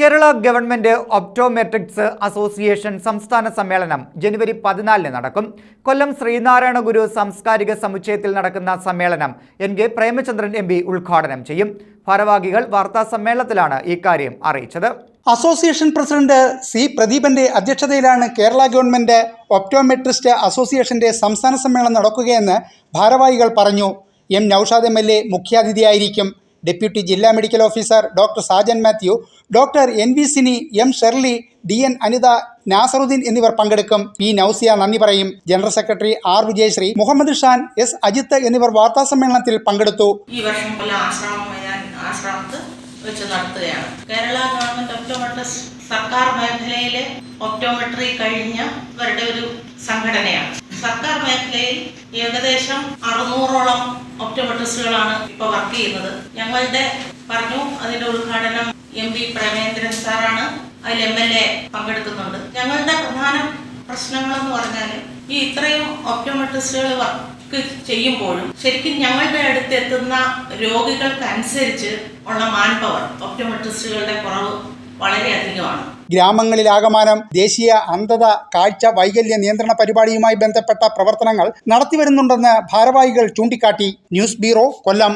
Kerala government ഒപ്റ്റോമെട്രിക്സ് association സംസ്ഥാന സമ്മേളനം ജനുവരി പതിനാലിന് നടക്കും. കൊല്ലം ശ്രീനാരായണ ഗുരു സാംസ്കാരിക സമുച്ചയത്തിൽ നടക്കുന്ന സമ്മേളനം എൻ കെ പ്രേമചന്ദ്രൻ എം ഉദ്ഘാടനം ചെയ്യും. ഭാരവാഹികൾ വാർത്താ സമ്മേളനത്തിലാണ് ഇക്കാര്യം അറിയിച്ചത്. അസോസിയേഷൻ പ്രസിഡന്റ് സി പ്രദീപന്റെ അധ്യക്ഷതയിലാണ് കേരള ഗവൺമെന്റ് ഒപ്റ്റോമെട്രിസ്റ്റ് അസോസിയേഷന്റെ സംസ്ഥാന സമ്മേളനം നടക്കുകയെന്ന് ഭാരവാഹികൾ പറഞ്ഞു. M Naushad M L A മുഖ്യാതിഥിയായിരിക്കും. Deputy ജില്ലാ medical officer doctor Sajan Mathew doctor N V Sini M Sherly D N Anitha Nasaruddin എന്നിവർ പങ്കെടുക്കും. പി നൌസിയ നന്ദി പറയും. General secretary R Vijayasree Muhammad Shan S Ajith എന്നിവർ വാർത്താ സമ്മേളനത്തിൽ പങ്കെടുത്തു. ഈ വർഷം ആശ്രമത്ത് വെച്ച് നടത്തുകയാണ്. കേരള ഗവൺമെന്റ് ഒപ്റ്റോമെട്രിസ് സർക്കാർ മേഖലയിലെ ഒപ്റ്റോമെട്രി കഴിഞ്ഞവരുടെ ഒരു സംഘടനയാണ്. സർക്കാർ മേഖലയിൽ ഏകദേശം അറുന്നൂറോളം ഒപ്റ്റോമെട്രിസ്റ്റുകളാണ് ഇപ്പോൾ വർക്ക് ചെയ്യുന്നത്. ഞങ്ങളുടെ പറഞ്ഞു അതിന്റെ ഉദ്ഘാടനം എം പി പ്രേമേന്ദ്രൻ സാറാണ് അതിൽ എം എൽ എ പങ്കെടുക്കുന്നുണ്ട്. ഞങ്ങളുടെ പ്രധാന പ്രശ്നങ്ങളെന്ന് പറഞ്ഞാൽ ഈ ഇത്രയും ഓപ്റ്റോമെട്രിസ്റ്റുകൾ വർക്ക് ചെയ്യുമ്പോഴും ശരിക്കും ഞങ്ങളുടെ അടുത്ത് എത്തുന്ന രോഗികൾക്കനുസരിച്ച് ഉള്ള മാൻ പവർ ഒപ്റ്റോമെട്രിസ്റ്റുകളുടെ കുറവ് വളരെയധികമാണ്. ഗ്രാമങ്ങളിലാകമാനം ദേശീയ അന്ധത കാഴ്ച വൈകല്യ നിയന്ത്രണ പരിപാടിയുമായി ബന്ധപ്പെട്ട പ്രവർത്തനങ്ങൾ നടത്തിവരുന്നുണ്ടെന്ന് ഭാരവാഹികൾ ചൂണ്ടിക്കാട്ടി. News bureau Kollam.